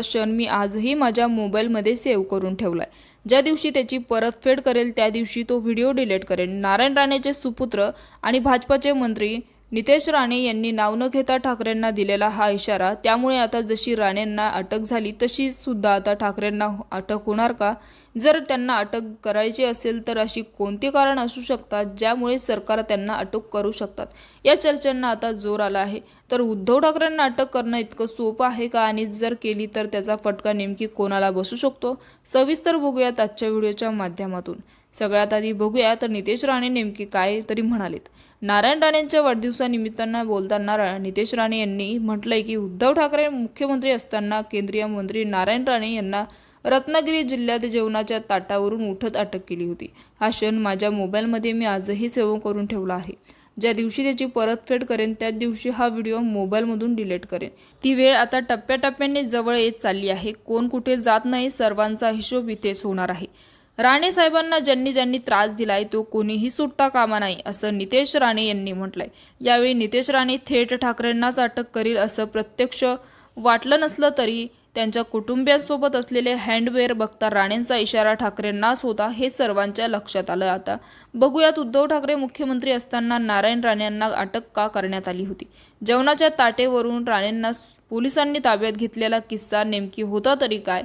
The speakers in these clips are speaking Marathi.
क्षण मी आजही माझ्या मोबाईलमध्ये सेव्ह करून ठेवलाय. ज्या दिवशी त्याची परतफेड करेल त्या दिवशी तो व्हिडिओ डिलीट करेल नारायण राणेचे सुपुत्र आणि भाजपाचे मंत्री नितेश राणे यांनी नाव न घेता ठाकरेंना दिलेला हा इशारा त्यामुळे आता जशी राणेंना अटक झाली तशी सुद्धा आता ठाकरेंना अटक होणार का? जर त्यांना अटक करायची असेल तर अशी कोणती कारण असू शकतात ज्यामुळे सरकार त्यांना अटक करू शकतात? या चर्चांना आता जोर आला आहे. तर उद्धव ठाकरेंना अटक करणं इतकं सोपं आहे का? आणि जर केली तर त्याचा फटका नेमकी कोणाला बसू शकतो? सविस्तर बघूयात आजच्या व्हिडिओच्या माध्यमातून. सगळ्यात आधी बघूया तर नितेश राणे नेमके काय तरी म्हणालेत. नारायण राणेंच्या वाढदिवसानिमित्तानं बोलताना नितेश राणे यांनी म्हटलंय की उद्धव ठाकरे मुख्यमंत्री असताना केंद्रीय मंत्री नारायण राणे यांना रत्नागिरी जिल्ह्यात जेवणाच्या ताटावरून उठत अटक केली होती. हा क्षण माझ्या मोबाईलमध्ये मी आजही सेव्ह करून ठेवला आहे. ज्या दिवशी त्याची परतफेड करेन त्याच दिवशी हा व्हिडिओ मोबाईलमधून डिलीट करेन. ती वेळ आता टप्प्याटप्प्याने जवळ येत चालली आहे. कोण कुठे जात नाही सर्वांचा हिशोब इथेच होणार आहे. राणे साहेबांना ज्यांनी ज्यांनी त्रास दिलाय तो कोणीही सुटता कामा नाही असं नितेश राणे यांनी म्हटलंय. यावेळी नितेश राणे थेट ठाकरेंनाच अटक करील असं प्रत्यक्ष वाटलं नसलं तरी त्यांच्या कुटुंबियांसोबत असलेले हँडवेअर बघता राणेंचा इशारा ठाकरेंनाच होता हे सर्वांच्या लक्षात आलं आता. बघूयात उद्धव ठाकरे मुख्यमंत्री असताना नारायण राणेंना अटक का करण्यात आली होती? जेवणाच्या ताटेवरून राणेंना पोलिसांनी ताब्यात घेतलेला किस्सा नेमकी होता तरी काय?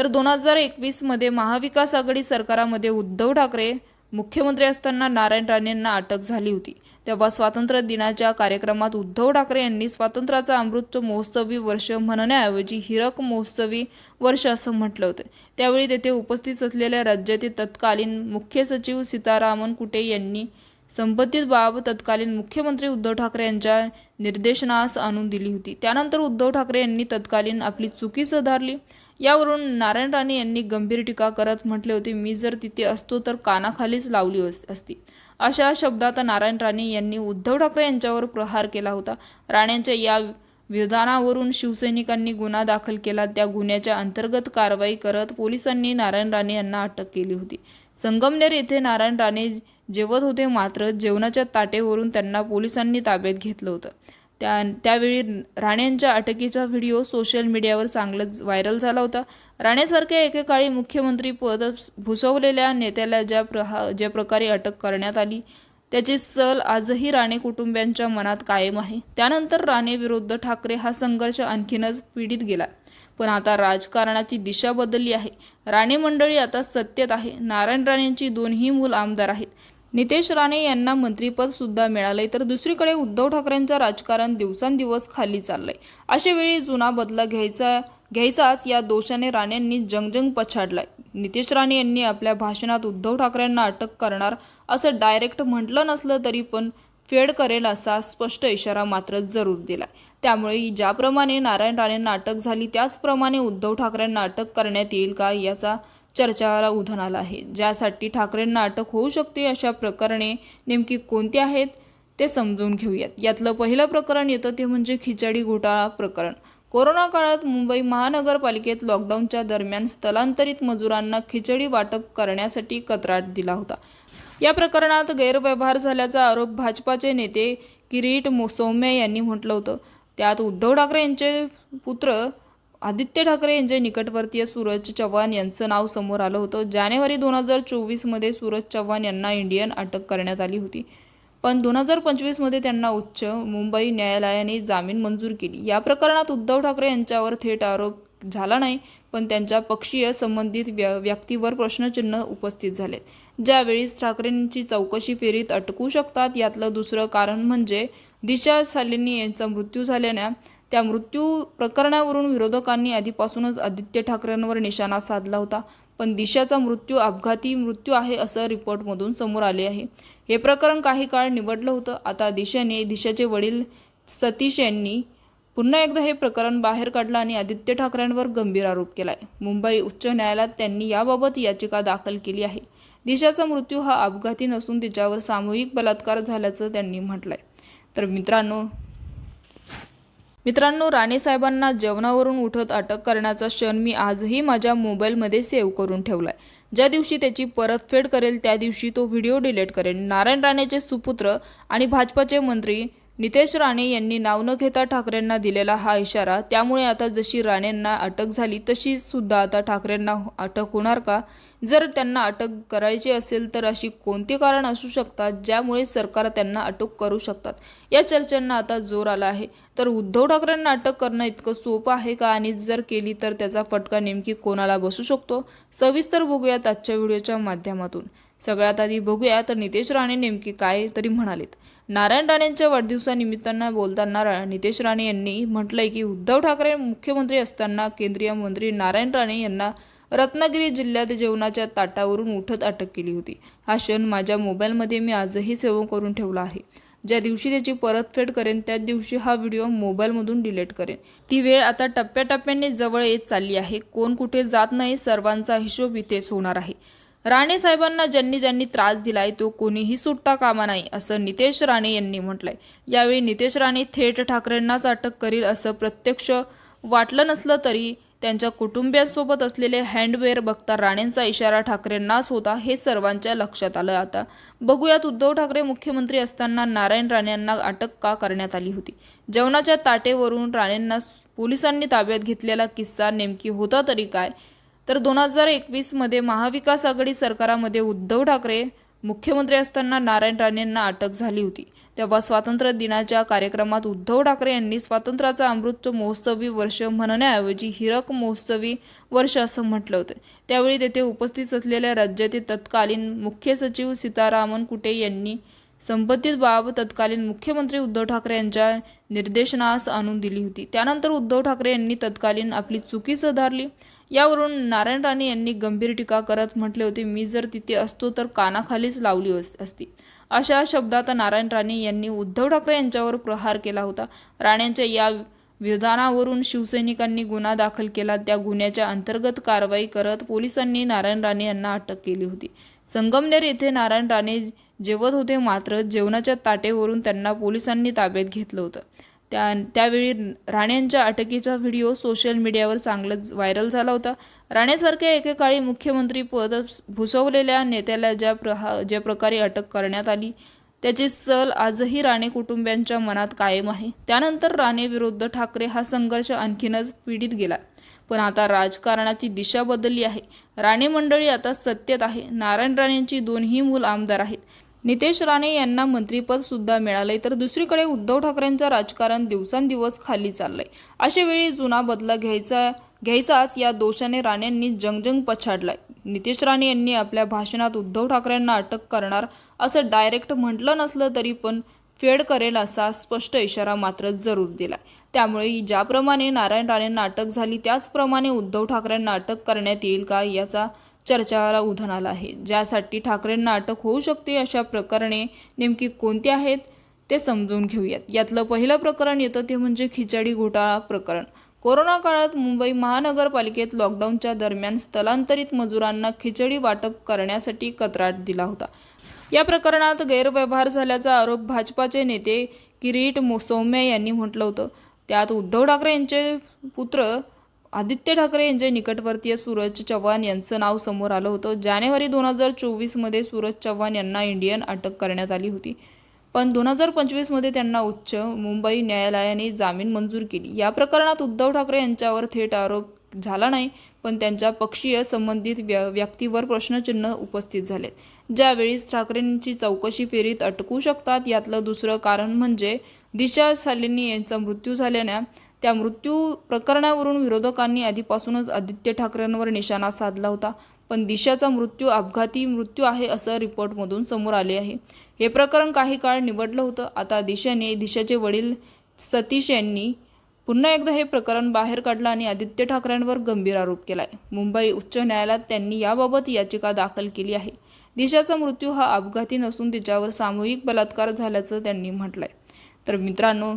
तर दोन हजार एकवीसमध्ये महाविकास आघाडी सरकारामध्ये उद्धव ठाकरे मुख्यमंत्री असताना नारायण राणेंना अटक झाली होती. तेव्हा स्वातंत्र्य दिनाच्या कार्यक्रमात उद्धव ठाकरे यांनी स्वातंत्र्याचा अमृत महोत्सवी वर्ष म्हणण्याऐवजी हिरक महोत्सवी वर्ष असं म्हटलं होतं. त्यावेळी तेथे उपस्थित असलेल्या राज्याचे तत्कालीन मुख्य सचिव सीतारामन कुटे यांनी संबंधित बाब तत्कालीन मुख्यमंत्री उद्धव ठाकरे यांच्या निर्देशनास आणून दिली होती. त्यानंतर उद्धव ठाकरे यांनी तत्कालीन आपली चुकी सुधारली. यावरून नारायण राणे यांनी गंभीर टीका करत म्हटले होते मी जर तिथे असतो तर कानाखालीच लावली अस- असती. अशा शब्दात नारायण राणे यांनी उद्धव ठाकरे यांच्यावर प्रहार केला होता. राणेंच्या या विधानावरून शिवसैनिकांनी गुन्हा दाखल केला. त्या गुन्ह्याच्या अंतर्गत कारवाई करत पोलिसांनी नारायण राणे यांना अटक केली होती. संगमनेर येथे नारायण राणे जेवत होते मात्र जेवणाच्या ताटेवरून त्यांना पोलिसांनी ताब्यात घेतलं होतं. त्या त्यावेळी राणेंच्या अटकेचा व्हिडिओ सोशल मीडियावर चांगलंच व्हायरल झाला होता. राणेसारख्या एकेकाळी मुख्यमंत्री पद भुसवलेल्या नेत्याला ज्या प्रहा ज्या प्रकारे अटक करण्यात आली त्याची सल आजही राणे कुटुंबियांच्या मनात कायम आहे. त्यानंतर राणे विरुद्ध ठाकरे हा संघर्ष आणखीनच पीडित गेला. पण आता राजकारणाची दिशा बदलली आहे. राणे मंडळी आता सत्तेत आहे. नारायण राणेंची दोन्ही मूल आमदार आहेत. नितेश राणे यांना मंत्रीपद सुद्धा मिळालंय तर दुसरीकडे उद्धव ठाकरेंचं राजकारण दिवसांदिवस खाली चाललंय. अशा वेळी जुना बदला घ्यायचा घ्यायचाच या दोषाने राणेंनी जंगजंग पछाडलाय. नितेश राणे यांनी आपल्या भाषणात उद्धव ठाकरेंना अटक करणार असं डायरेक्ट म्हटलं नसलं तरी पण फेड करेल असा स्पष्ट इशारा मात्र जरूर दिला त्यामुळे ज्याप्रमाणे नारायण राणेंना अटक झाली त्याचप्रमाणे उद्धव ठाकरेंना अटक करण्यात येईल का याचा चर्चाला उधाण आला आहे. ज्यासाठी ठाकरेंना अटक होऊ शकते अशा प्रकरणे नेमकी कोणती आहेत ते समजून घेऊयात. यातलं पहिलं प्रकरण येतं ते म्हणजे खिचडी घोटाळा प्रकरण. कोरोना काळात मुंबई महानगरपालिकेत लॉकडाऊनच्या दरम्यान स्थलांतरित मजुरांना खिचडी वाटप करण्यासाठी कत्राट दिला होता. या प्रकरणात गैरव्यवहार झाल्याचा आरोप भाजपाचे नेते किरीट मो सौम्य यांनी म्हटलं होतं. त्यात उद्धव ठाकरे यांचे पुत्र आदित्य ठाकरे यांचे निकटवर्तीय सूरज चव्हाण यांचं नाव समोर आलं होतं. जानेवारी दोन हजार चोवीसमध्ये सूरज चव्हाण यांना इंडियन अटक करण्यात आली होती. पण दोन हजार पंचवीसमध्ये त्यांना उच्च मुंबई न्यायालयाने जामीन मंजूर केली. या प्रकरणात उद्धव ठाकरे यांच्यावर थेट आरोप झाला नाही पण त्यांच्या पक्षीय संबंधित व्य व्यक्तीवर प्रश्नचिन्ह उपस्थित झाले ज्यावेळी ठाकरेंची चौकशी फेरीत अटकू शकतात यातलं दुसरं कारण म्हणजे दिशा सालिनी यांचा मृत्यू झाल्याने त्या मृत्यू प्रकरणावरून विरोधकांनी आधीपासूनच आदित्य ठाकरेंवर निशाणा साधला होता. पण दिशाचा मृत्यू अपघाती मृत्यू आहे असं रिपोर्टमधून समोर आले आहे. हे प्रकरण काही काळ निवडलं होतं. आता दिशाने दिशाचे वडील सतीश यांनी पुन्हा एकदा हे प्रकरण बाहेर काढलं आणि आदित्य ठाकरेंवर गंभीर आरोप केला आहे मुंबई उच्च न्यायालयात त्यांनी याबाबत याचिका दाखल केली आहे. दिशाचा मृत्यू हा अपघाती नसून तिच्यावर सामूहिक बलात्कार झाल्याचं त्यांनी म्हटलं आहे तर मित्रांनो मित्रांनो राणेसाहेबांना जेवणावरून उठत अटक करण्याचा क्षण मी आजही माझ्या मोबाईलमध्ये सेव्ह करून ठेवलाय. ज्या दिवशी त्याची परतफेड करेल त्या दिवशी तो व्हिडिओ डिलीट करेल नारायण राणेचे सुपुत्र आणि भाजपाचे मंत्री नितेश राणे यांनी नाव न घेता ठाकरेंना दिलेला हा इशारा त्यामुळे आता जशी राणेंना अटक झाली तशी सुद्धा आता ठाकरेंना अटक होणार का? जर त्यांना अटक करायची असेल तर अशी कोणती कारण असू शकतात ज्यामुळे सरकार त्यांना अटक करू शकतात? या चर्चांना आता जोर आला आहे. तर उद्धव ठाकरेंना अटक करणं इतकं सोपं आहे का? आणि जर केली तर त्याचा फटका नेमकी कोणाला बसू शकतो? सविस्तर बघूयात आजच्या व्हिडिओच्या माध्यमातून. सगळ्यात आधी बघूया तर नितेश राणे नेमके काय तरी म्हणालेत. नारायण राणेंच्या वाढदिवसानिमित्तानं बोलताना रा- नितेश राणे यांनी म्हटलंय की उद्धव ठाकरे मुख्यमंत्री असताना केंद्रीय मंत्री नारायण राणे यांना रत्नागिरी जिल्ह्यात जेवणाच्या ताटावरून उठत अटक केली होती. हा क्षण माझ्या मोबाईलमध्ये मी आजही सेव्ह करून ठेवला आहे. ज्या दिवशी त्याची परतफेड करेन त्याच दिवशी हा व्हिडिओ मोबाईलमधून डिलीट करेन. ती वेळ आता टप्प्याटप्प्याने जवळ येत चालली आहे. कोण कुठे जात नाही सर्वांचा हिशोब इथेच होणार आहे. राणे साहेबांना ज्यांनी ज्यांनी त्रास दिलाय तो कोणीही सुटता कामा नाही असं नितेश राणे यांनी म्हटलंय. यावेळी नितेश राणे थेट ठाकरेंनाच अटक करील असं प्रत्यक्ष वाटलं नसलं तरी त्यांच्या कुटुंबियांसोबत असलेले हँडवेअर बघता राणेंचा इशारा ठाकरेंनाच होता हे सर्वांच्या लक्षात आलं आता. बघूयात उद्धव ठाकरे मुख्यमंत्री असताना नारायण राणेंना अटक का करण्यात आली होती? जेवणाच्या ताटेवरून राणेंना पोलिसांनी ताब्यात घेतलेला किस्सा नेमकी होता तरी काय? तर दोन हजार एकवीसमध्ये महाविकास आघाडी सरकारामध्ये उद्धव ठाकरे मुख्यमंत्री असताना नारायण राणेंना अटक झाली होती. तेव्हा स्वातंत्र्य दिनाच्या कार्यक्रमात उद्धव ठाकरे यांनी स्वातंत्र्याचा अमृत महोत्सवी वर्ष म्हणण्याऐवजी हिरक महोत्सवी वर्ष असं म्हटलं होतं. त्यावेळी तेथे उपस्थित असलेल्या राज्याचे तत्कालीन मुख्य सचिव सीतारामन कुटे यांनी संबंधित बाब तत्कालीन मुख्यमंत्री उद्धव ठाकरे यांच्या निर्देशनास आणून दिली होती. त्यानंतर उद्धव ठाकरे यांनी तत्कालीन आपली चुकी सुधारली. यावरून नारायण राणे यांनी गंभीर टीका करत म्हटले होते मी जर तिथे असतो तर कानाखालीच लावली अस- असती. अशा शब्दात नारायण राणे यांनी उद्धव ठाकरे यांच्यावर प्रहार केला होता. राणेंच्या या विधानावरून शिवसैनिकांनी गुन्हा दाखल केला. त्या गुन्ह्याच्या अंतर्गत कारवाई करत पोलिसांनी नारायण राणे यांना अटक केली होती. संगमनेर येथे नारायण राणे जेवत होते मात्र जेवणाच्या ताटेवरून त्यांना पोलिसांनी ताब्यात घेतलं होतं. त्या त्यावेळी राणेंच्या अटकेचा व्हिडिओ सोशल मीडियावर चांगलंच व्हायरल झाला होता. राणेसारख्या एकेकाळी मुख्यमंत्री पद भुसवलेल्या नेत्याला ज्या प्रहा ज्या प्रकारे अटक करण्यात आली त्याची सल आजही राणे कुटुंबियांच्या मनात कायम आहे. त्यानंतर राणे विरुद्ध ठाकरे हा संघर्ष आणखीनच पीडित गेला. पण आता राजकारणाची दिशा बदलली आहे. राणे मंडळी आता सत्तेत आहे. नारायण राणेंची दोन्ही मूल आमदार आहेत. नितेश राणे यांना मंत्रीपद सुद्धा मिळालंय तर दुसरीकडे उद्धव ठाकरेंचं राजकारण दिवसांदिवस खाली चाललंय. अशा वेळी जुना बदला घ्यायचा घ्यायचाच या दोषाने राणेंनी जंगजंग पछाडलाय. नितेश राणे यांनी आपल्या भाषणात उद्धव ठाकरेंना अटक करणार असं डायरेक्ट म्हटलं नसलं तरी पण फेड करेल असा स्पष्ट इशारा मात्र जरूर दिला त्यामुळे ज्याप्रमाणे नारायण राणेंना अटक झाली त्याचप्रमाणे उद्धव ठाकरेंना अटक करण्यात येईल का याचा चर्चाला उधाण आला आहे. ज्यासाठी ठाकरेंना अटक होऊ शकते अशा प्रकरणे नेमकी कोणती आहेत ते समजून घेऊयात. यातलं पहिलं प्रकरण येतं ते म्हणजे खिचडी घोटाळा प्रकरण. कोरोना काळात मुंबई महानगरपालिकेत लॉकडाऊनच्या दरम्यान स्थलांतरित मजुरांना खिचडी वाटप करण्यासाठी कत्राट दिला होता. या प्रकरणात गैरव्यवहार झाल्याचा आरोप भाजपाचे नेते किरीट मो सौम्या यांनी म्हटलं होतं. त्यात उद्धव ठाकरे यांचे पुत्र आदित्य ठाकरे यांचे निकटवर्तीय सूरज चव्हाण यांचं नाव समोर आलं होतं. जानेवारी दोन हजार चोवीसमध्ये सूरज चव्हाण यांना इंडियन अटक करण्यात आली होती. पण दोन हजार पंचवीसमध्ये त्यांना उच्च मुंबई न्यायालयाने जामीन मंजूर केली. या प्रकरणात उद्धव ठाकरे यांच्यावर थेट आरोप झाला नाही पण त्यांच्या पक्षीय संबंधित व्य व्यक्तीवर प्रश्नचिन्ह उपस्थित झालेत. ज्यावेळी ठाकरेंची चौकशी फेरीत अटकू शकतात यातलं दुसरं कारण म्हणजे दिशा सालेनी यांचा मृत्यू झाल्याने त्या मृत्यू प्रकरणावरून विरोधकांनी आधीपासूनच आदित्य ठाकरेंवर निशाणा साधला होता. पण दिशाचा मृत्यू अपघाती मृत्यू आहे असं रिपोर्टमधून समोर आले आहे. हे प्रकरण काही काळ निवडलं होतं. आता दिशाने दिशाचे वडील सतीश यांनी पुन्हा एकदा हे प्रकरण बाहेर काढलं आणि आदित्य ठाकरेंवर गंभीर आरोप केला आहे मुंबई उच्च न्यायालयात त्यांनी याबाबत याचिका दाखल केली आहे. दिशाचा मृत्यू हा अपघाती नसून तिच्यावर सामूहिक बलात्कार झाल्याचं त्यांनी म्हटलं आहे तर मित्रांनो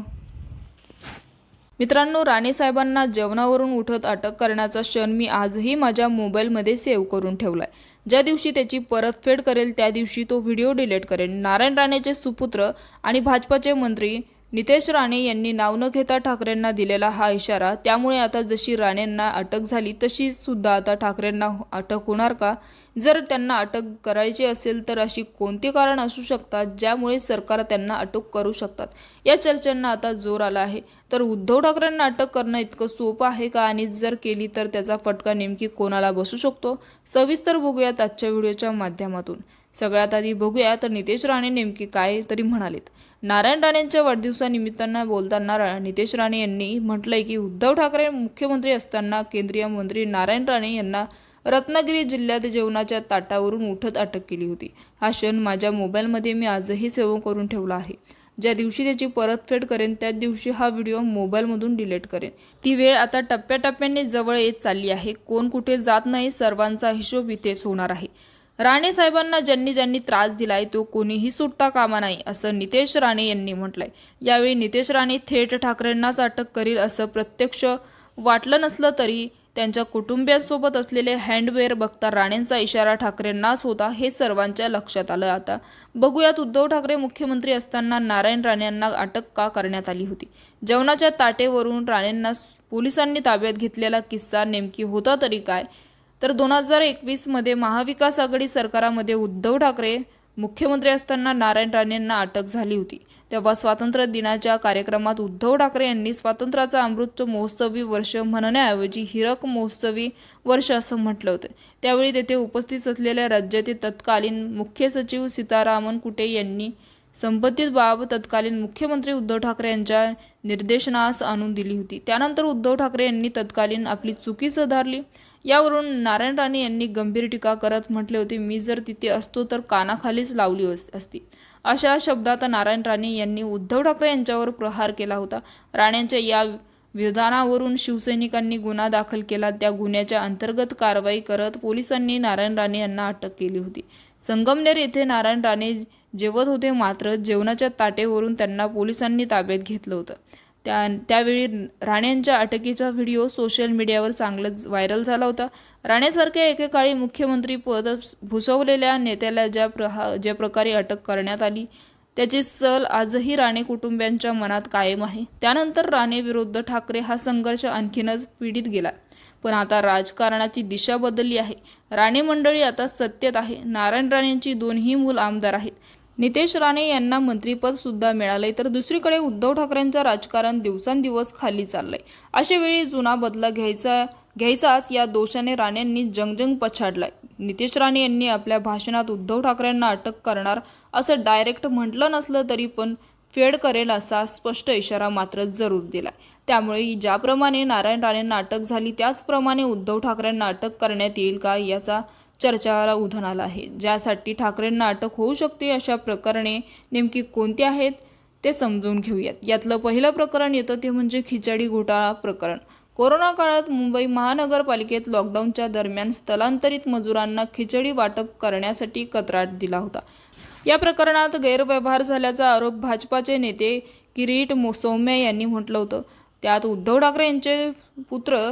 मित्रांनो राणे साहेबांना जेवणावरून उठत अटक करण्याचा क्षण मी आजही माझ्या मोबाईलमध्ये सेव्ह करून ठेवलाय. ज्या दिवशी त्याची परतफेड करेल त्या दिवशी तो व्हिडिओ डिलीट करेन. नारायण राणेचे सुपुत्र आणि भाजपाचे मंत्री नितेश राणे यांनी नाव न घेता ठाकरेंना दिलेला हा इशारा त्यामुळे आता जशी राणेंना अटक झाली तशी सुद्धा आता ठाकरेंना अटक होणार का? जर त्यांना अटक करायची असेल तर अशी कोणती कारण असू शकतात ज्यामुळे सरकार त्यांना अटक करू शकतात? या चर्चांना आता जोर आला आहे. तर उद्धव ठाकरेंना अटक करणं इतकं सोपं आहे का? आणि जर केली तर त्याचा फटका नेमकी कोणाला बसू शकतो? सविस्तर बघूयात आजच्या व्हिडिओच्या माध्यमातून. सगळ्यात आधी बघूया तर नितेश राणे नेमके काय तरी म्हणालेत. नारायण राणेंच्या वाढदिवसानिमित्तानं बोलताना नितेश राणे यांनी म्हटलंय की उद्धव ठाकरे मुख्यमंत्री असताना केंद्रीय मंत्री नारायण राणे यांना रत्नागिरी जिल्ह्यात जेवणाच्या ताटावरून उठत अटक केली होती. हा क्षण माझ्या मोबाईलमध्ये मी आजही सेव करून ठेवला आहे. ज्या दिवशी त्याची परतफेड करेन त्या दिवशी हा व्हिडिओ मोबाईलमधून डिलीट करेन. ती वेळ आता टप्प्याटप्प्याने जवळ येत चालली आहे. कोण कुठे जात नाही सर्वांचा हिशोब इथेच होणार आहे. राणे साहेबांना ज्यांनी ज्यांनी त्रास दिलाय तो कोणीही सुटता कामा नाही असं नितेश राणे यांनी म्हटलंय. यावेळी नितेश राणे थेट ठाकरेंनाच अटक करील असं प्रत्यक्ष वाटलं नसलं तरी त्यांच्या कुटुंबियांसोबत असलेले हँडवेअर बघता राणेंचा इशारा ठाकरेंनाच होता हे सर्वांच्या लक्षात आलं आता. बघूयात उद्धव ठाकरे मुख्यमंत्री असताना नारायण राणेंना अटक का करण्यात आली होती? जेवणाच्या ताटेवरून राणेंना पोलिसांनी ताब्यात घेतलेला किस्सा नेमकी होता तरी काय? तर दोन हजार एकवीसमध्ये महाविकास आघाडी सरकारामध्ये उद्धव ठाकरे मुख्यमंत्री असताना नारायण राणेंना अटक झाली होती. तेव्हा स्वातंत्र्य दिनाच्या कार्यक्रमात उद्धव ठाकरे यांनी स्वातंत्र्याचा अमृत महोत्सवी वर्ष म्हणण्याऐवजी हिरक महोत्सवी वर्ष असं म्हटलं होतं. त्यावेळी तेथे उपस्थित असलेल्या राज्याचे तत्कालीन मुख्य सचिव सीतारामन कुटे यांनी संबंधित बाब तत्कालीन मुख्यमंत्री उद्धव ठाकरे यांच्या निर्देशनास आणून दिली होती. त्यानंतर उद्धव ठाकरे यांनी तत्कालीन आपली चुकी सुधारली. यावरून नारायण राणे यांनी गंभीर टीका करत म्हटले होते मी जर तिथे असतो तर कानाखालीच लावली अस- असती. अशा शब्दात नारायण राणे यांनी उद्धव ठाकरे यांच्यावर प्रहार केला होता. राणेंच्या या विधानावरून शिवसैनिकांनी गुन्हा दाखल केला. त्या गुन्ह्याच्या अंतर्गत कारवाई करत पोलिसांनी नारायण राणे यांना अटक केली होती. संगमनेर येथे नारायण राणे जेवत होते मात्र जेवणाच्या ताटेवरून त्यांना पोलिसांनी ताब्यात घेतलं होतं. त्या त्यावेळी राणेंच्या अटकेचा व्हिडिओ सोशल मीडियावर चांगलंच व्हायरल झाला होता. राणेसारख्या एकेकाळी मुख्यमंत्री पद भुसवलेल्या नेत्याला ज्या प्रहा ज्या प्रकारे अटक करण्यात आली त्याची सल आजही राणे कुटुंबियांच्या मनात कायम आहे. त्यानंतर राणे विरुद्ध ठाकरे हा संघर्ष आणखीनच पीडित गेला. पण आता राजकारणाची दिशा बदलली आहे. राणे मंडळी आता सत्तेत आहे. नारायण राणेंची दोन्ही मूल आमदार आहेत. नितेश राणे यांना मंत्रीपद सुद्धा मिळाले तर दुसरीकडे उद्धव ठाकरेंचं राजकारण दिवसांदिवस खाली चाललंय. अशा वेळी जुना बदला घ्यायचा घ्यायचाच या दोषाने राणेंनी जंगजंग पछाडलाय. नितेश राणे यांनी आपल्या भाषणात उद्धव ठाकरेंना अटक करणार असं डायरेक्ट म्हटलं नसलं तरी पण फेड करेल असा स्पष्ट इशारा मात्र जरूर दिला त्यामुळे ज्याप्रमाणे नारायण राणेंना अटक झाली त्याचप्रमाणे उद्धव ठाकरेंना अटक करण्यात येईल का याचा चर्चाला उधाण आला आहे. ज्यासाठी ठाकरेंना अटक होऊ शकते अशा प्रकरणे नेमकी कोणती आहेत ते समजून घेऊयात. यातलं पहिलं प्रकरण येतं ते म्हणजे खिचडी घोटाळा प्रकरण. कोरोना काळात मुंबई महानगरपालिकेत लॉकडाऊनच्या दरम्यान स्थलांतरित मजुरांना खिचडी वाटप करण्यासाठी कत्राट दिला होता. या प्रकरणात गैरव्यवहार झाल्याचा आरोप भाजपाचे नेते किरीट मो सौम्या यांनी म्हटलं होतं. त्यात उद्धव ठाकरे यांचे पुत्र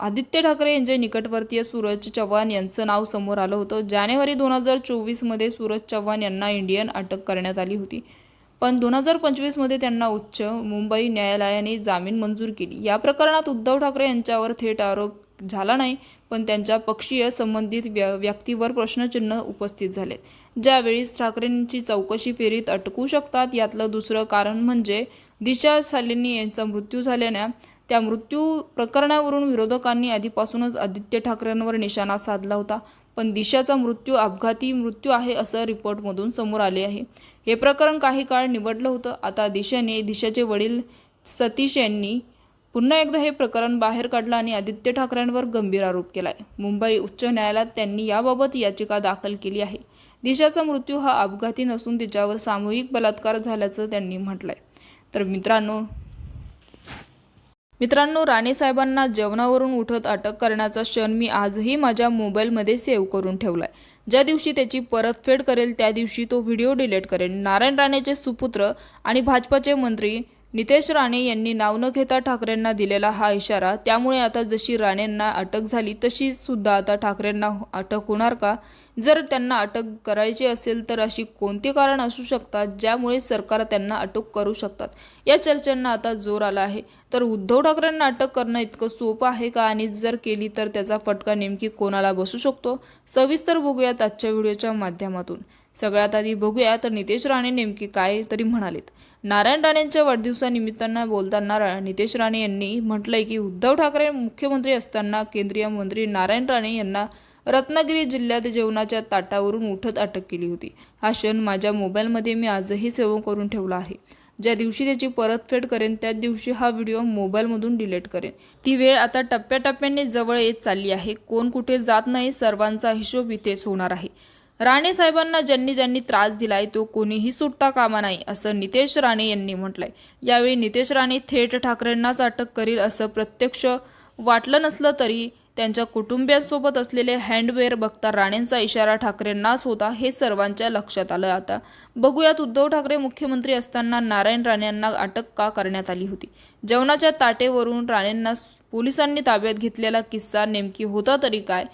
आदित्य ठाकरे यांचे निकटवर्तीय सूरज चव्हाण यांचं नाव समोर आलं होतं. जानेवारी दोन हजार चोवीसमध्ये सूरज चव्हाण यांना इंडियन अटक करण्यात आली होती. पण दोन हजार पंचवीसमध्ये त्यांना उच्च मुंबई न्यायालयाने जामीन मंजूर केली. या प्रकरणात उद्धव ठाकरे यांच्यावर थेट आरोप झाला नाही पण त्यांच्या पक्षीय संबंधित व्य व्यक्तीवर प्रश्नचिन्ह उपस्थित झाले ज्यावेळी ठाकरेंची चौकशी फेरीत अटकू शकतात यातलं दुसरं कारण म्हणजे दिशा सालेनी यांचा मृत्यू झाल्याने त्या मृत्यू प्रकरणावरून विरोधकांनी आधीपासूनच आदित्य ठाकरेंवर निशाणा साधला होता. पण दिशाचा मृत्यू अपघाती मृत्यू आहे असं रिपोर्टमधून समोर आले आहे. हे प्रकरण काही काळ निवडलं होतं. आता दिशाने दिशाचे वडील सतीश यांनी पुन्हा एकदा हे प्रकरण बाहेर काढलं आणि आदित्य ठाकरेंवर गंभीर आरोप केला आहे मुंबई उच्च न्यायालयात त्यांनी याबाबत याचिका दाखल केली आहे. दिशाचा मृत्यू हा अपघाती नसून तिच्यावर सामूहिक बलात्कार झाल्याचं त्यांनी म्हटलंय. तर मित्रांनो मित्रांनो राणे साहेबांना जेवणावरून उठत अटक करण्याचा क्षण मी आजही माझ्या मोबाईलमध्ये सेव्ह करून ठेवलाय. ज्या दिवशी त्याची परतफेड करेल त्या दिवशी तो व्हिडिओ डिलीट करेन नारायण राणेचे सुपुत्र आणि भाजपाचे मंत्री नितेश राणे यांनी नाव न घेता ठाकरेंना दिलेला हा इशारा त्यामुळे आता जशी राणेंना अटक झाली तशी सुद्धा आता ठाकरेंना अटक होणार का? जर त्यांना अटक करायची असेल तर अशी कोणती कारण असू शकतात ज्यामुळे सरकार त्यांना अटक करू शकतात? या चर्चांना आता जोर आला आहे. तर उद्धव ठाकरेंना अटक करणं इतकं सोपं आहे का? आणि जर केली तर त्याचा फटका नेमकी कोणाला बसू शकतो? सविस्तर बघूयात आजच्या व्हिडिओच्या माध्यमातून. सगळ्यात आधी बघूया तर नितेश राणे नेमके काय तरी म्हणालेत. नारायण राणेंच्या वाढदिवसानिमित्तानं बोलताना रा- नितेश राणे यांनी म्हटलंय की उद्धव ठाकरे मुख्यमंत्री असताना केंद्रीय मंत्री नारायण राणे यांना रत्नागिरी जिल्ह्यात जेवणाच्या ताटावरून उठत अटक केली होती. हा क्षण माझ्या मोबाईलमध्ये मी आजही सेव करून ठेवला आहे. ज्या दिवशी त्याची परतफेड करेन त्या दिवशी हा व्हिडिओ मोबाईलमधून डिलीट करेन. ती वेळ आता टप्प्याटप्प्याने जवळ येत चालली आहे. कोण कुठे जात नाही सर्वांचा हिशोब इथेच होणार आहे. राणे साहेबांना ज्यांनी ज्यांनी त्रास दिलाय तो कोणीही सुटता कामा नाही असं नितेश राणे यांनी म्हटलंय. यावेळी नितेश राणे थेट ठाकरेंनाच अटक करील असं प्रत्यक्ष वाटलं नसलं तरी त्यांच्या कुटुंबियांसोबत असलेले हँडवेअर बघता राणेंचा इशारा ठाकरेंनाच होता हे सर्वांच्या लक्षात आलं आता. बघूयात उद्धव ठाकरे मुख्यमंत्री असताना नारायण राणेंना अटक का करण्यात आली होती? जेवणाच्या ताटेवरून राणेंना पोलिसांनी ताब्यात घेतलेला किस्सा नेमकी होता तरी काय?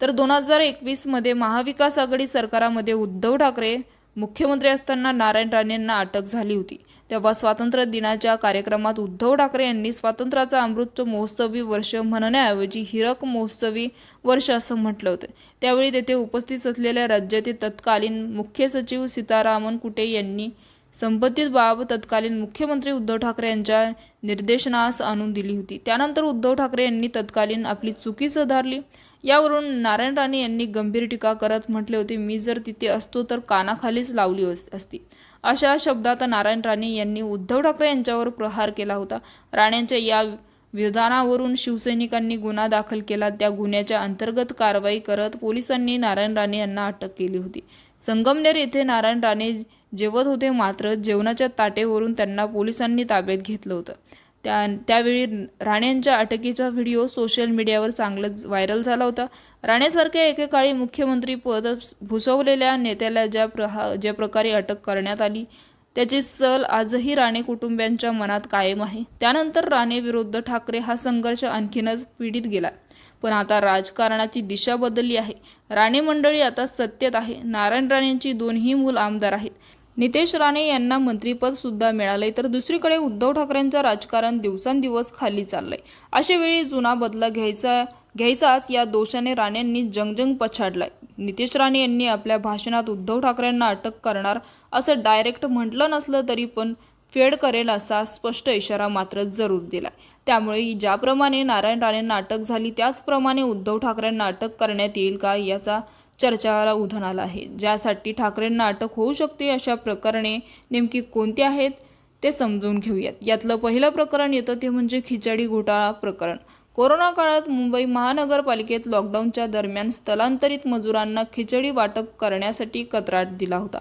तर दोन हजार एकवीसमध्ये महाविकास आघाडी सरकारामध्ये उद्धव ठाकरे मुख्यमंत्री असताना नारायण राणेंना अटक झाली होती. तेव्हा स्वातंत्र्य दिनाच्या कार्यक्रमात उद्धव ठाकरे यांनी स्वातंत्र्याचा अमृत महोत्सवी वर्ष म्हणण्याऐवजी हिरक महोत्सवी वर्ष असं म्हटलं होतं. त्यावेळी तेथे उपस्थित असलेल्या राज्याचे तत्कालीन मुख्य सचिव सीतारामन कुटे यांनी संबंधित बाब तत्कालीन मुख्यमंत्री उद्धव ठाकरे यांच्या निर्देशनास आणून दिली होती. त्यानंतर उद्धव ठाकरे यांनी तत्कालीन आपली चुकी सुधारली. यावरून नारायण राणे यांनी गंभीर टीका करत म्हटले होते मी जर तिथे असतो तर कानाखालीच लावली अस- असती. अशा शब्दात नारायण राणे यांनी उद्धव ठाकरे यांच्यावर प्रहार केला होता. राणेंच्या या विधानावरून शिवसैनिकांनी गुन्हा दाखल केला. त्या गुन्ह्याच्या अंतर्गत कारवाई करत पोलिसांनी नारायण राणे यांना अटक केली होती. संगमनेर येथे नारायण राणे जेवत होते मात्र जेवणाच्या ताटेवरून त्यांना पोलिसांनी ताब्यात घेतलं होतं. त्या त्यावेळी राणेंच्या अटकेचा व्हिडिओ सोशल मीडियावर चांगलंच व्हायरल झाला होता. राणेसारख्या एकेकाळी मुख्यमंत्री पद भुसवलेल्या नेत्याला ज्या प्रहा ज्या प्रकारे अटक करण्यात आली त्याची सल आजही राणे कुटुंबियांच्या मनात कायम आहे. त्यानंतर राणे विरुद्ध ठाकरे हा संघर्ष आणखीनच पीडित गेला. पण आता राजकारणाची दिशा बदलली आहे. राणे मंडळी आता सत्तेत आहे. नारायण राणेंची दोन्ही मूल आमदार आहेत. नितेश राणे यांना मंत्रीपद सुद्धा मिळालंय तर दुसरीकडे उद्धव ठाकरेंचं राजकारण दिवसांदिवस खाली चाललंय. अशा वेळी जुना बदला घ्यायचा घ्यायचाच या दोषाने राणेंनी जंगजंग पछाडलाय. नितेश राणे यांनी आपल्या भाषणात उद्धव ठाकरेंना अटक करणार असं डायरेक्ट म्हटलं नसलं तरी पण फेड करेल असा स्पष्ट इशारा मात्र जरूर दिला त्यामुळे ज्याप्रमाणे नारायण राणेंना अटक झाली त्याचप्रमाणे उद्धव ठाकरेंना अटक करण्यात येईल का याचा चर्चाला उधाण आला आहे. ज्यासाठी ठाकरेंना अटक होऊ शकते अशा प्रकरणे नेमकी कोणती आहेत ते समजून घेऊयात. यातलं पहिलं प्रकरण येतं ते म्हणजे खिचडी घोटाळा प्रकरण. कोरोना काळात मुंबई महानगरपालिकेत लॉकडाऊनच्या दरम्यान स्थलांतरित मजुरांना खिचडी वाटप करण्यासाठी कत्राट दिला होता.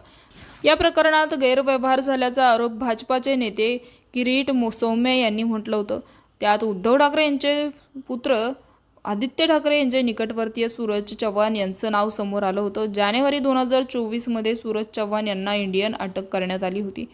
या प्रकरणात गैरव्यवहार झाल्याचा आरोप भाजपाचे नेते किरीट मो सौम्य यांनी म्हटलं होतं. त्यात उद्धव ठाकरे यांचे पुत्र आदित्य ठाकरे यांचे निकटवर्तीय सूरज चव्हाण यांचं नाव समोर आलं होतं. जानेवारी दोन हजार चोवीसमध्ये सूरज चव्हाण यांना इंडियन अटक करण्यात आली होती.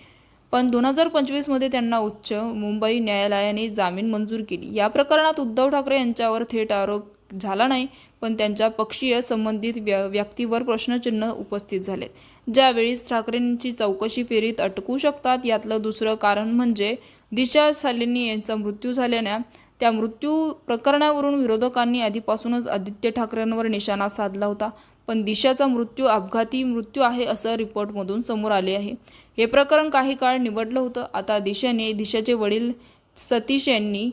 पण दोन हजार पंचवीसमध्ये त्यांना उच्च मुंबई न्यायालयाने जामीन मंजूर केली. या प्रकरणात उद्धव ठाकरे यांच्यावर थेट आरोप झाला नाही पण त्यांच्या पक्षीय संबंधित व्य व्यक्तीवर प्रश्नचिन्ह उपस्थित झाले ज्यावेळी ठाकरेंची चौकशी फेरीत अटकू शकतात यातलं दुसरं कारण म्हणजे दिशा सालेनी यांचा मृत्यू झाल्याने त्या मृत्यू प्रकरणावरून विरोधकांनी आधीपासूनच आदित्य ठाकरेंवर निशाणा साधला होता. पण दिशाचा मृत्यू अपघाती मृत्यू आहे असं रिपोर्टमधून समोर आले आहे. हे प्रकरण काही काळ निवडलं होतं. आता दिशाने दिशाचे वडील सतीश यांनी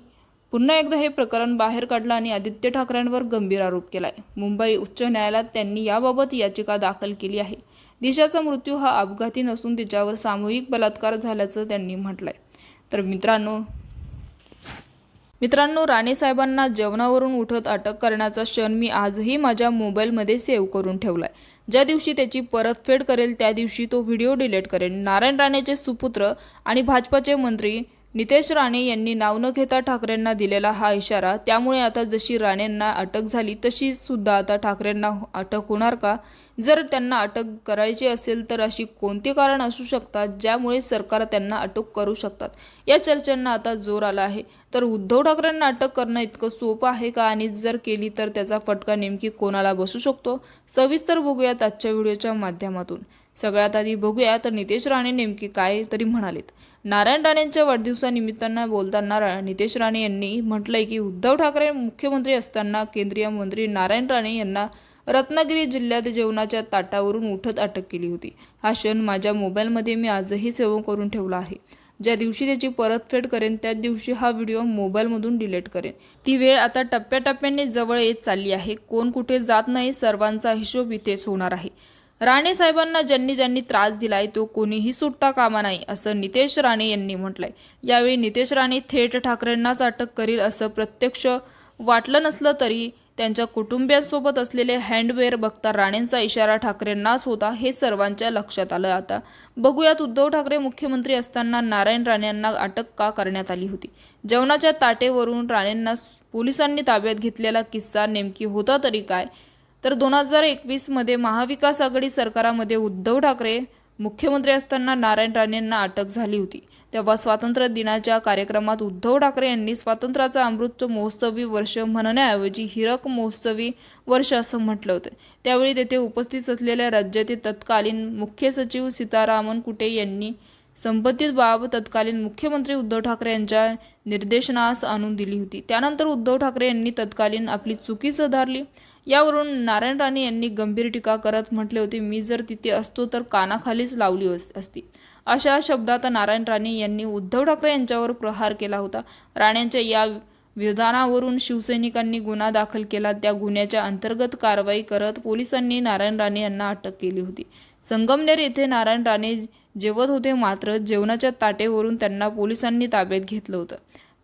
पुन्हा एकदा हे प्रकरण बाहेर काढलं आणि आदित्य ठाकरेंवर गंभीर आरोप केला आहे मुंबई उच्च न्यायालयात त्यांनी याबाबत याचिका दाखल केली आहे. दिशाचा मृत्यू हा अपघाती नसून तिच्यावर सामूहिक बलात्कार झाल्याचं त्यांनी म्हटलं आहे तर मित्रांनो मित्रांनो राणेसाहेबांना जेवणावरून उठत अटक करण्याचा क्षण मी आजही माझ्या मोबाईलमध्ये सेव्ह करून ठेवलाय. ज्या दिवशी त्याची परतफेड करेल त्या दिवशी तो व्हिडिओ डिलीट करेन. नारायण राणेचे सुपुत्र आणि भाजपाचे मंत्री नितेश राणे यांनी नाव न घेता ठाकरेंना दिलेला हा इशारा त्यामुळे आता जशी राणेंना अटक झाली तशी सुद्धा आता ठाकरेंना अटक होणार का? जर त्यांना अटक करायची असेल तर अशी कोणती कारण असू शकतात ज्यामुळे सरकार त्यांना अटक करू शकतात? या चर्चांना आता जोर आला आहे. तर उद्धव ठाकरेंना अटक करणं इतकं सोपं आहे का? आणि जर केली तर त्याचा फटका नेमकी कोणाला बसू शकतो? सविस्तर बघूयात आजच्या व्हिडिओच्या माध्यमातून. सगळ्यात आधी बघूया तर नितेश राणे नेमके काय तरी म्हणालेत. नारायण राणेंच्या वाढदिवसानिमित्तानं बोलताना रा- नितेश राणे यांनी म्हटलंय की उद्धव ठाकरे मुख्यमंत्री असताना केंद्रीय मंत्री नारायण राणे यांना रत्नागिरी जिल्ह्यात जेवणाच्या ताटावरून उठत अटक केली होती. हा क्षण माझ्या मोबाईलमध्ये मी आजही सेव्ह करून ठेवला आहे. ज्या दिवशी त्याची परतफेड करेन त्याच दिवशी हा व्हिडिओ मोबाईलमधून डिलीट करेन. ती वेळ आता टप्प्याटप्प्याने जवळ येत चालली आहे. कोण कुठे जात नाही सर्वांचा हिशोब इथेच होणार आहे. राणे साहेबांना ज्यांनी ज्यांनी त्रास दिलाय तो कोणीही सुटता कामा नाही असं नितेश राणे यांनी म्हटलंय. यावेळी नितेश राणे थेट ठाकरेंनाच अटक करील असं प्रत्यक्ष वाटलं नसलं तरी त्यांच्या कुटुंबियांसोबत असलेले हँडवेअर बघता राणेंचा इशारा ठाकरेंनाच होता हे सर्वांच्या लक्षात आलं आता. बघूयात उद्धव ठाकरे मुख्यमंत्री असताना नारायण राणेंना अटक का करण्यात आली होती? जेवणाच्या ताटेवरून राणेंना पोलिसांनी ताब्यात घेतलेला किस्सा नेमकी होता तरी काय? तर दोन हजार एकवीसमध्ये महाविकास आघाडी सरकारामध्ये उद्धव ठाकरे मुख्यमंत्री असताना नारायण राणेंना अटक झाली होती. तेव्हा स्वातंत्र्य दिनाच्या कार्यक्रमात उद्धव ठाकरे यांनी स्वातंत्र्याचा अमृत महोत्सवी वर्ष म्हणण्याऐवजी हिरक महोत्सवी वर्ष असं म्हटलं होतं. त्यावेळी तेथे उपस्थित असलेल्या राज्याचे तत्कालीन मुख्य सचिव सीतारामन कुटे यांनी संबंधित बाब तत्कालीन मुख्यमंत्री उद्धव ठाकरे यांच्या निर्देशनास आणून दिली होती. त्यानंतर उद्धव ठाकरे यांनी तत्कालीन आपली चुकी सुधारली. यावरून नारायण राणे यांनी गंभीर टीका करत म्हटले होते मी जर तिथे असतो तर कानाखालीच लावली अस- असती. अशा शब्दात नारायण राणे यांनी उद्धव ठाकरे यांच्यावर प्रहार केला होता. राणेंच्या या विधानावरून शिवसैनिकांनी गुन्हा दाखल केला. त्या गुन्ह्याच्या अंतर्गत कारवाई करत पोलिसांनी नारायण राणे यांना अटक केली होती. संगमनेर येथे नारायण राणे जेवत होते मात्र जेवणाच्या ताटेवरून त्यांना पोलिसांनी ताब्यात घेतलं होतं.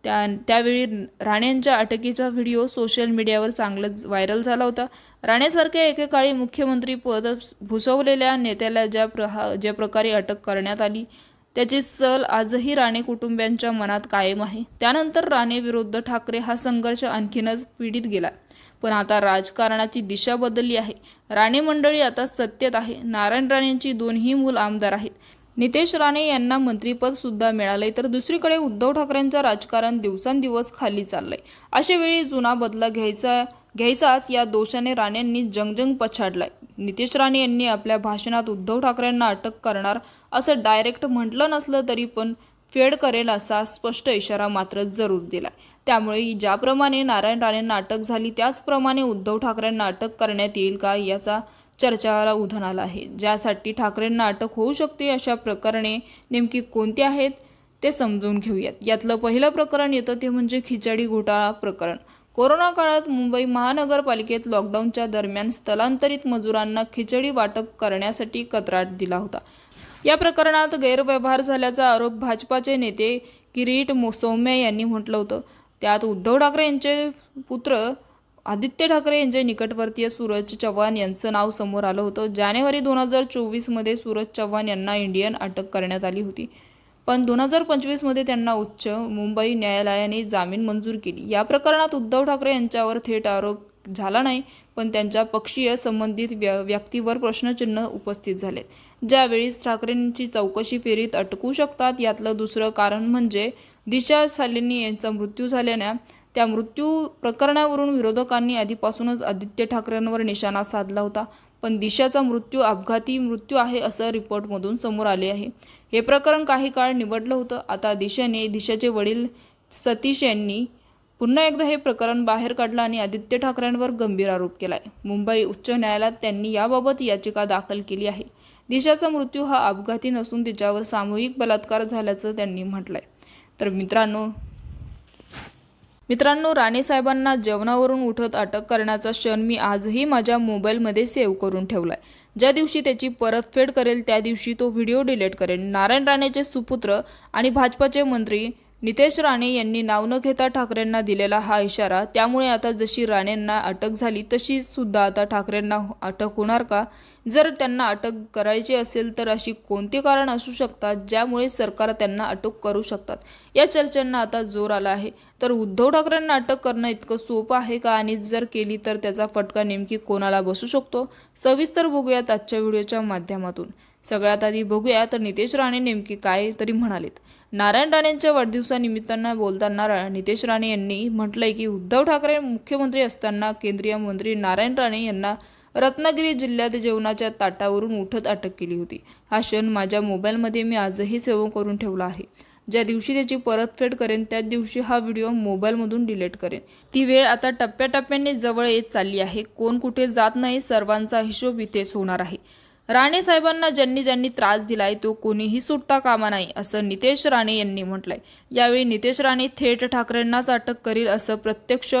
त्या त्यावेळी राणेंच्या अटकेचा व्हिडिओ सोशल मीडियावर चांगलंच व्हायरल झाला होता. राणेसारख्या एकेकाळी मुख्यमंत्री पद भुसवलेल्या नेत्याला ज्या प्रहा ज्या प्रकारे अटक करण्यात आली त्याची सल आजही राणे कुटुंबियांच्या मनात कायम आहे. त्यानंतर राणे विरुद्ध ठाकरे हा संघर्ष आणखीनच पीडित गेला. पण आता राजकारणाची दिशा बदलली आहे. राणे मंडळी आता सत्तेत आहे. नारायण राणेंची दोन्ही मूल आमदार आहेत. नितेश राणे यांना मंत्रीपद सुद्धा मिळाले तर दुसरीकडे उद्धव ठाकरेंचं राजकारण दिवसांदिवस खाली चाललंय. अशा वेळी जुना बदला घ्यायचा घ्यायचाच या दोषाने राणेंनी जंगजंग पछाडलाय. नितेश राणे यांनी आपल्या भाषणात उद्धव ठाकरेंना अटक करणार असं डायरेक्ट म्हटलं नसलं तरी पण फेड करेल असा स्पष्ट इशारा मात्र जरूर दिला त्यामुळे ज्याप्रमाणे नारायण राणेंना अटक झाली त्याचप्रमाणे उद्धव ठाकरेंना अटक करण्यात येईल का याचा चर्चाला उधाण आला आहे. ज्यासाठी ठाकरेंना अटक होऊ शकते अशा प्रकरणे नेमकी कोणती आहेत ते समजून घेऊयात. यातलं पहिलं प्रकरण येतं ते म्हणजे खिचडी घोटाळा प्रकरण. कोरोना काळात मुंबई महानगरपालिकेत लॉकडाऊनच्या दरम्यान स्थलांतरित मजुरांना खिचडी वाटप करण्यासाठी कत्राट दिला होता. या प्रकरणात गैरव्यवहार झाल्याचा आरोप भाजपाचे नेते किरीट मो सौम्या यांनी म्हटलं होतं. त्यात उद्धव ठाकरे यांचे पुत्र आदित्य ठाकरे यांचे निकटवर्तीय सूरज चव्हाण यांचं नाव समोर आलं होतं. जानेवारी दोन हजार चोवीसमध्ये सूरज चव्हाण यांना इंडियन अटक करण्यात आली होती. पण दोन हजार पंचवीसमध्ये त्यांना उच्च मुंबई न्यायालयाने जामीन मंजूर केली. या प्रकरणात उद्धव ठाकरे यांच्यावर थेट आरोप झाला नाही पण त्यांच्या पक्षीय संबंधित व्य व्यक्तीवर प्रश्नचिन्ह उपस्थित झालेत. ज्यावेळी ठाकरेंची चौकशी फेरीत अटकू शकतात यातलं दुसरं कारण म्हणजे दिशा सालेनी यांचा मृत्यू झाल्याने त्या मृत्यू प्रकरणावरून विरोधकांनी आधीपासूनच आदित्य ठाकरेंवर निशाणा साधला होता. पण दिशाचा मृत्यू अपघाती मृत्यू आहे असं रिपोर्टमधून समोर आले आहे. हे प्रकरण काही काळ निवडलं होतं. आता दिशाने दिशाचे वडील सतीश यांनी पुन्हा एकदा हे प्रकरण बाहेर काढलं आणि आदित्य ठाकरेंवर गंभीर आरोप केला आहे मुंबई उच्च न्यायालयात त्यांनी याबाबत याचिका दाखल केली आहे. दिशाचा मृत्यू हा अपघाती नसून तिच्यावर सामूहिक बलात्कार झाल्याचं त्यांनी म्हटलं आहे तर मित्रांनो मित्रांनो राणे साहेबांना जेवणावरून उठत अटक करण्याचा क्षण मी आजही माझ्या मोबाईलमध्ये सेव्ह करून ठेवलाय. ज्या दिवशी त्याची परतफेड करेल त्या दिवशी तो व्हिडिओ डिलीट करेन. नारायण राणेचे सुपुत्र आणि भाजपाचे मंत्री नितेश राणे यांनी नाव न घेता ठाकरेंना दिलेला हा इशारा त्यामुळे आता जशी राणेंना अटक झाली तशी सुद्धा आता ठाकरेंना अटक होणार का? जर त्यांना अटक करायची असेल तर अशी कोणती कारण असू शकतात ज्यामुळे सरकार त्यांना अटक करू शकतात? या चर्चांना आता जोर आला आहे. तर उद्धव ठाकरेंना अटक करणं इतकं सोपं आहे का? आणि जर केली तर त्याचा फटका नेमकी कोणाला बसू शकतो? सविस्तर बघूयात आजच्या व्हिडिओच्या माध्यमातून. सगळ्यात आधी बघूया तर नितेश राणे नेमके काय तरी म्हणालेत. नारायण राणेंच्या वाढदिवसानिमित्तानं बोलताना रा- नितेश राणे यांनी म्हटलंय की उद्धव ठाकरे मुख्यमंत्री असताना केंद्रीय मंत्री नारायण राणे यांना रत्नागिरी जिल्ह्यात जेवणाच्या ताटावरून उठत अटक केली होती. हा क्षण माझ्या मोबाईलमध्ये मी आजही सेव करून ठेवला आहे. ज्या दिवशी त्याची परतफेड करेन त्याच दिवशी हा व्हिडिओ मोबाईलमधून डिलीट करेन. ती वेळ आता टप्प्याटप्प्याने जवळ येत चालली आहे. कोण कुठे जात नाही सर्वांचा हिशोब इथेच होणार आहे. राणे साहेबांना ज्यांनी ज्यांनी त्रास दिलाय तो कोणीही सुटता कामा नाही असं नितेश राणे यांनी म्हटलंय. यावेळी नितेश राणे थेट ठाकरेंनाच अटक करील असं प्रत्यक्ष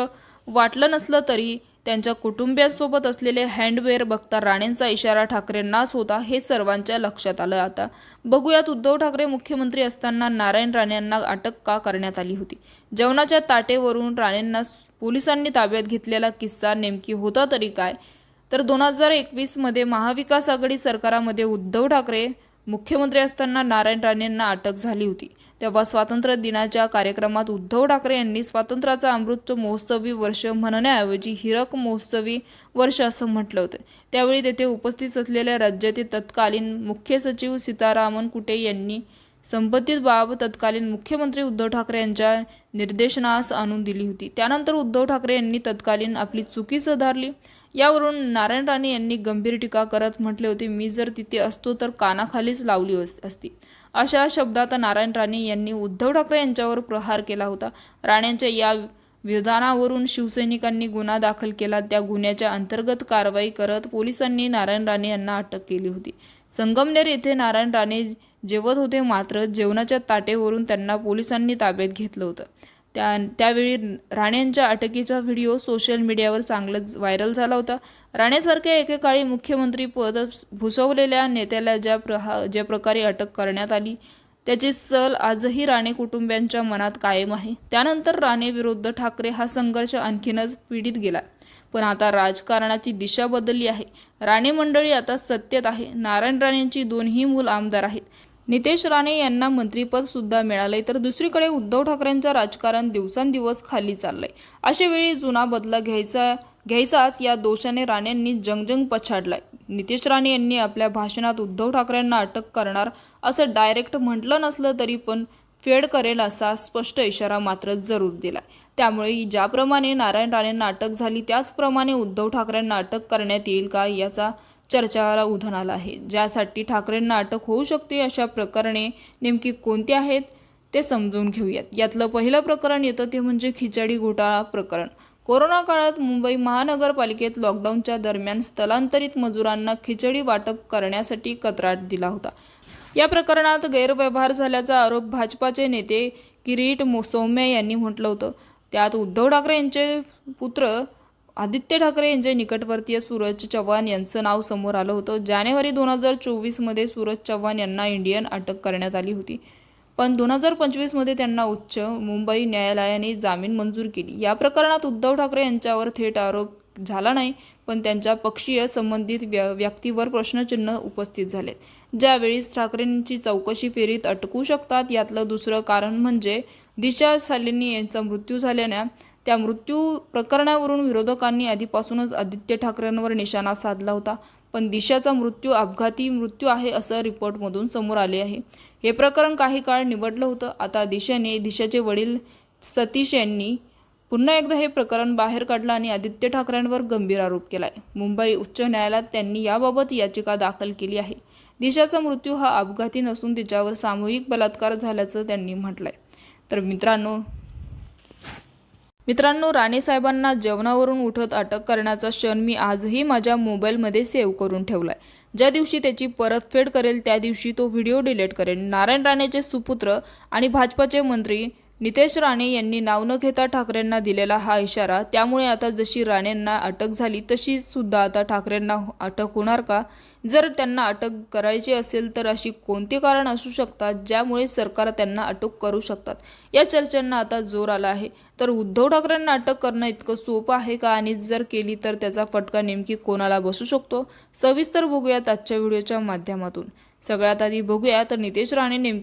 वाटलं नसलं तरी त्यांच्या कुटुंबियांसोबत असलेले हँडवेअर बघता राणेंचा इशारा ठाकरेंनाच होता हे सर्वांच्या लक्षात आलं आता. बघूयात उद्धव ठाकरे मुख्यमंत्री असताना नारायण राणेंना अटक का करण्यात आली होती? जेवणाच्या ताटेवरून राणेंना पोलिसांनी ताब्यात घेतलेला किस्सा नेमकी होता तरी काय? तर दोन हजार एकवीसमध्ये महाविकास आघाडी सरकारामध्ये उद्धव ठाकरे मुख्यमंत्री असताना नारायण राणेंना अटक झाली होती. तेव्हा स्वातंत्र्य दिनाच्या कार्यक्रमात उद्धव ठाकरे यांनी स्वातंत्र्याचा अमृत महोत्सवी वर्ष म्हणण्याऐवजी हिरक महोत्सवी वर्ष असं म्हटलं होतं. त्यावेळी तेथे उपस्थित असलेल्या राज्याचे तत्कालीन मुख्य सचिव सीतारामन कुटे यांनी संबंधित बाब तत्कालीन मुख्यमंत्री उद्धव ठाकरे यांच्या निर्देशनास आणून दिली होती. त्यानंतर उद्धव ठाकरे यांनी तत्कालीन आपली चुकी सुधारली. यावरून नारायण राणे यांनी गंभीर टीका करत म्हटले होते मी जर तिथे असतो तर कानाखालीच लावली अस- असती. अशा शब्दात नारायण राणे यांनी उद्धव ठाकरे यांच्यावर प्रहार केला होता. राणेंच्या या विधानावरून शिवसैनिकांनी गुन्हा दाखल केला. त्या गुन्ह्याच्या अंतर्गत कारवाई करत पोलिसांनी नारायण राणे यांना अटक केली होती. संगमनेर येथे नारायण राणे जेवत होते मात्र जेवणाच्या ताटेवरून त्यांना पोलिसांनी ताब्यात घेतलं होतं. त्या त्यावेळी राणेंच्या अटकेचा व्हिडिओ सोशल मीडियावर चांगलंच व्हायरल झाला होता. राणेसारख्या एकेकाळी मुख्यमंत्री पद भुसवलेल्या नेत्याला ज्या प्रहा ज्या प्रकारे अटक करण्यात आली त्याची सल आजही राणे कुटुंबियांच्या मनात कायम आहे. त्यानंतर राणे विरुद्ध ठाकरे हा संघर्ष आणखीनच पीडित गेला. पण आता राजकारणाची दिशा बदलली आहे. राणे मंडळी आता सत्तेत आहे. नारायण राणेंची दोन्ही मूल आमदार आहेत. नितेश राणे यांना मंत्रीपद सुद्धा मिळाले तर दुसरीकडे उद्धव ठाकरेंचं राजकारण दिवसांदिवस खाली चाललंय. अशा वेळी जुना बदला घ्यायचा घ्यायचाच या दोषाने राणेंनी जंगजंग पछाडलाय. नितेश राणे यांनी आपल्या भाषणात उद्धव ठाकरेंना अटक करणार असं डायरेक्ट म्हटलं नसलं तरी पण फेड करेल असा स्पष्ट इशारा मात्र जरूर दिला त्यामुळे ज्याप्रमाणे नारायण राणेंना अटक झाली त्याचप्रमाणे उद्धव ठाकरेंना अटक करण्यात येईल का याचा चर्चाला उधाण आला आहे. ज्यासाठी ठाकरेंना अटक होऊ शकते अशा प्रकरणे नेमकी कोणती आहेत ते समजून घेऊयात. यातलं पहिलं प्रकरण येतं ते म्हणजे खिचडी घोटाळा प्रकरण. कोरोना काळात मुंबई महानगरपालिकेत लॉकडाऊनच्या दरम्यान स्थलांतरित मजुरांना खिचडी वाटप करण्यासाठी कत्राट दिला होता. या प्रकरणात गैरव्यवहार झाल्याचा आरोप भाजपाचे नेते किरीट सौम्य यांनी म्हटलं होतं. त्यात उद्धव ठाकरे यांचे पुत्र आदित्य ठाकरे यांचे निकटवर्तीय सूरज चव्हाण यांचं नाव समोर आलं होतं. जानेवारी दोन हजार चोवीसमध्ये सूरज चव्हाण यांना इंडियन अटक करण्यात आली होती. पण दोन हजार पंचवीसमध्ये त्यांना उच्च मुंबई न्यायालयाने जामीन मंजूर केली. या प्रकरणात उद्धव ठाकरे यांच्यावर थेट आरोप झाला नाही पण त्यांच्या पक्षीय संबंधित व्य व्यक्तीवर प्रश्नचिन्ह उपस्थित झाले ज्यावेळी ठाकरेंची चौकशी फेरीत अटकू शकतात यातलं दुसरं कारण म्हणजे दिशा सालेनी यांचा मृत्यू झाल्याने त्या मृत्यू प्रकरणावरून विरोधकांनी आधीपासूनच आदित्य ठाकरेंवर निशाणा साधला होता. पण दिशाचा मृत्यू अपघाती मृत्यू आहे असं रिपोर्टमधून समोर आले आहे. हे प्रकरण काही काळ निवडलं होतं. आता दिशाने दिशाचे वडील सतीश यांनी पुन्हा एकदा हे प्रकरण बाहेर काढलं आणि आदित्य ठाकरेंवर गंभीर आरोप केला आहे मुंबई उच्च न्यायालयात त्यांनी याबाबत याचिका दाखल केली आहे. दिशाचा मृत्यू हा अपघाती नसून तिच्यावर सामूहिक बलात्कार झाल्याचं त्यांनी म्हटलं आहे तर मित्रांनो मित्रांनो राणे साहेबांना जेवणावरून उठत अटक करण्याचा क्षण मी आजही माझ्या मोबाईलमध्ये सेव्ह करून ठेवलाय. ज्या दिवशी त्याची परतफेड करेल त्या दिवशी तो व्हिडिओ डिलीट करेन. नारायण राणेचे सुपुत्र आणि भाजपाचे मंत्री नितेश राणे यांनी नाव न घेता ठाकरेंना दिलेला हा इशारा त्यामुळे आता जशी राणेंना अटक झाली तशी सुद्धा आता ठाकरेंना अटक होणार का? जर त्यांना अटक करायची असेल तर अशी कोणती कारण असू शकतात ज्यामुळे सरकार त्यांना अटक करू शकतात? या चर्चांना आता जोर आला आहे. तर उद्धव ठाकरेंना अटक करणं इतकं सोपं आहे का? आणि जर केली तर त्याचा फटका नेमकी कोणाला बसू शकतो? सविस्तर बघूयात आजच्या व्हिडिओच्या माध्यमातून. सगळ्यात आधी बघूया तर नितेश राणे नेमकी